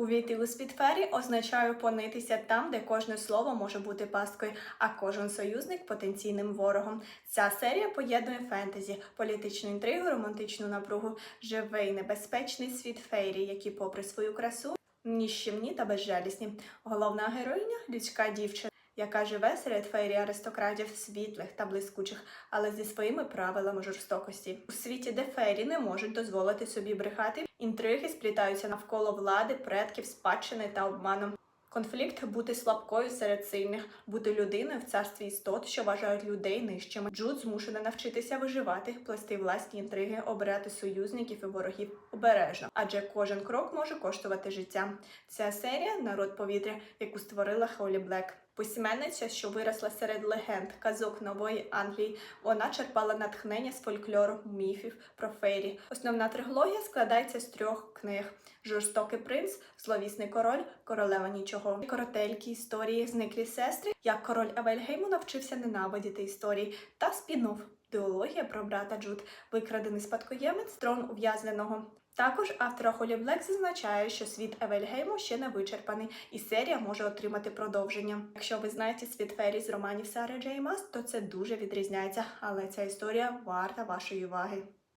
Увійти у світ-фері означає опинитися там, де кожне слово може бути пасткою, а кожен союзник потенційним ворогом. Ця серія поєднує фентезі, політичну інтригу, романтичну напругу, живий небезпечний світ фейрі, які, попри свою красу, ніщівні та безжалісні. Головна героїня людська дівчина. Яка живе серед фейрі аристократів світлих та блискучих, але зі своїми правилами жорстокості у світі, де фейрі не можуть дозволити собі брехати, інтриги сплітаються навколо влади, предків, спадщини та обману. Конфлікт бути слабкою серед сильних, бути людиною в царстві істот, що вважають людей нижчими. Джуд змушена навчитися виживати, плести власні інтриги, обирати союзників і ворогів обережно, адже кожен крок може коштувати життя. Ця серія народ повітря, яку створила Холі Блек. Письменниця, що виросла серед легенд, казок нової Англії, вона черпала натхнення з фольклору, міфів про фейрі. Основна трилогія складається з трьох книг: Жорстокий принц, Зловісний король, Королева нічого, коротелькі історії, зниклі сестри, як король Евельгейму навчився ненавидіти історії та спін-офф Діологія про брата Джуд, викрадений спадкоємець трон ув'язненого. Також автора Холі Блек зазначає, що світ Евельгейму ще не вичерпаний, і серія може отримати продовження. Якщо ви знаєте світ фері з романів Сари Джей Мас, то це дуже відрізняється, але ця історія варта вашої уваги.